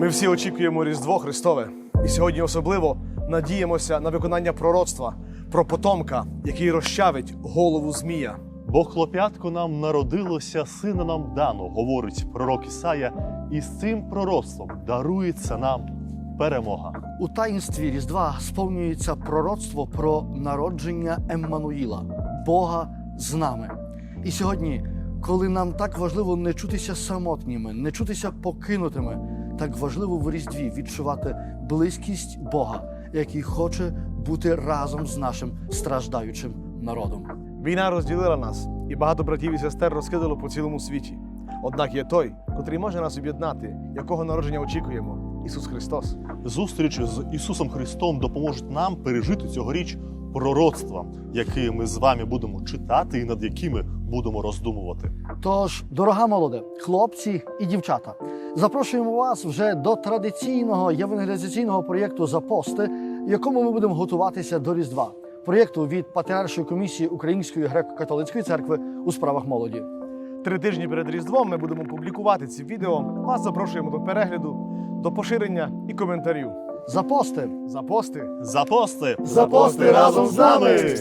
Ми всі очікуємо Різдво Христове, і сьогодні особливо надіємося на виконання пророцтва про потомка, який розчавить голову Змія. Бо хлоп'ятко нам народилося, сина нам дано, говорить пророк Ісая, і з цим пророцтвом дарується нам перемога. У таїнстві Різдва сповнюється пророцтво про народження Еммануїла, Бога з нами. І сьогодні, коли нам так важливо не чутися самотніми, не чутися покинутими, так важливо в Різдві відчувати близькість Бога, який хоче бути разом з нашим страждаючим народом. Війна розділила нас, і багато братів і сестер розкидало по цілому світі. Однак є той, котрий може нас об'єднати, якого народження очікуємо Ісус Христос. Зустріч з Ісусом Христом допоможуть нам пережити цьогоріч пророцтва, які ми з вами будемо читати і над якими будемо роздумувати. Тож, дорога молоде, хлопці і дівчата, запрошуємо вас вже до традиційного євангелізаційного проєкту Запости, якому ми будемо готуватися до Різдва. Проєкту від Патріаршої комісії Української греко-католицької церкви у справах молоді. Три тижні перед Різдвом ми будемо публікувати ці відео. Вас запрошуємо до перегляду, до поширення і коментарів. Запости! Запости Запости! Запости разом з нами!